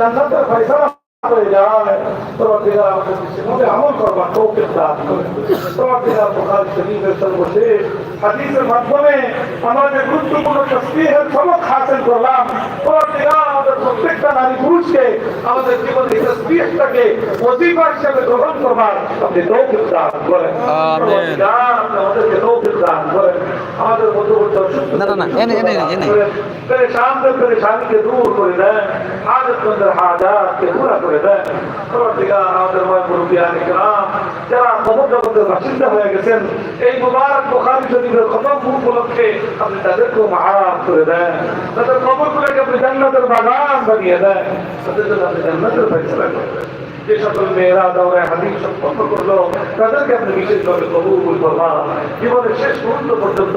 জান্নাতের ফয়সালা হয়ে যায় তোমার দিকে আমাদের মধ্যে আমল করবার তৌফিক দান করে তোমার শরীফের সর্বশেষ হাদিসের মাধ্যমে আমাদের গুরুত্বপূর্ণ তসবিহের সবক হাসিল করলাম তোমার আমাদের প্রত্যেকটা নারী পুরুষকে আমাদের জীবনে তসবিহটাকে ওজিফা হিসেবে গ্রহণ করবার আপনি তৌফিক দান করেন আমিন। আপনি আমাদেরকে তৌফিক দান করেন আমাদের মধ্যবর্তী অসুস্থ না, দূর করে দেন হাজতমন্দের হাজাতকে পুরা করে দেন। পরবর্তীকার আমাদের ময় মুরব্বিয়ান ইকরাম যারা খবর জগতের বাসিন্দা হয়ে গেছেন এই মুবারক বুখারী শরীফের খতম উপলক্ষে আপনি তাদেরকেও মাফ করে দেন। তাদের যে সকল মেয়েরা তাদেরকে মুহূর্ত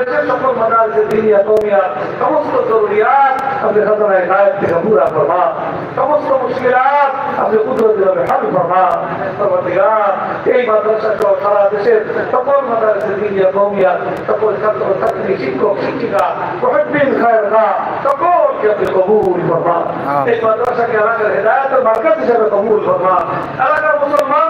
দেশের সকল মাদ্রাসা দিনিয়া কমিয়া সমস্ত জরুরিয়াত আপনি খাজানায় গায়েব থেকে পুরা ফরমান সমস্ত মুশকিলাত মুসলমানদের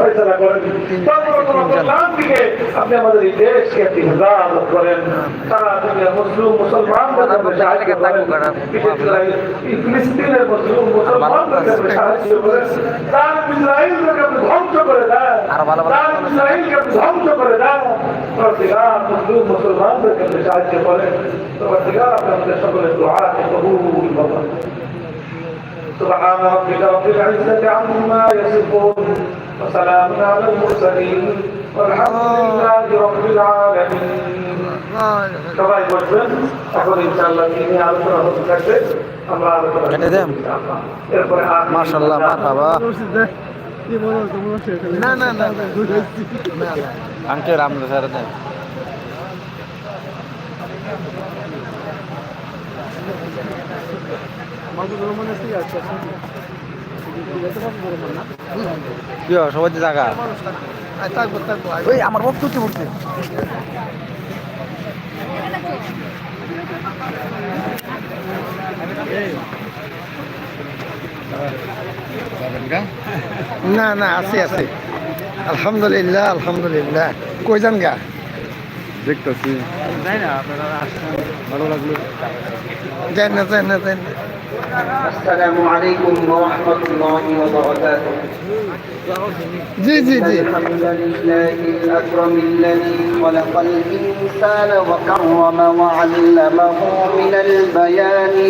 ফয়সলা করেন সর্বপ্রথম কল্যাণ দিকে আপনি আমাদের এই দেশকে একটি হেফাজত করেন সারা দুনিয়া মুসলিম মুসলমানদের আপনি সাহায্য করেন বিশেষ করে এই ফিলিস্তিনের মুসলিম মুসলমানদেরকে আপনি সাহায্য করেন তার ইসরায়েলকে আপনি ধ্বংস করে দেন আরো ভালো ভালো তার ইসরায়েলকে আপনি ধ্বংস করে দেন প্রতিকার মুসলিম মুসলমানদেরকে আপনি সাহায্য করেন প্রতিকার আপনি আমাদের সকলের দোয়াকে কবুল করবেন سبحان ربك رب العزة عما يصفون وسلام على المرسلين والحمد لله رب العالمين সবাই বসবেন এখন ইনশাআল্লাহ তিনি আলোচনা হতে থাকবে আমরা আলোচনা কেটে দেন। এরপরে আর মাশাল্লাহ মারহাবা না না না আঙ্কেল আমরা স্যার দেন কি হয়, সবাই জায়গা ওই আমার বক্তব্য উঠতে উঠতে না না আছে আছে। আলহামদুলিল্লাহ আলহামদুলিল্লাহ। কই যান গা? দেখতেছি। ভালো লাগল। যাই না যাই না যাই না। আসসালামু আলাইকুম ওয়া রাহমাতুল্লাহি ওয়া বারাকাতুহু জি জি জি। আলহামদুলিল্লাহিল আকরামিল্লাযী খলাকাল ইনসানা ওয়া কাররামা ওয়া 'আল্লামাহু মিনাল বায়ানি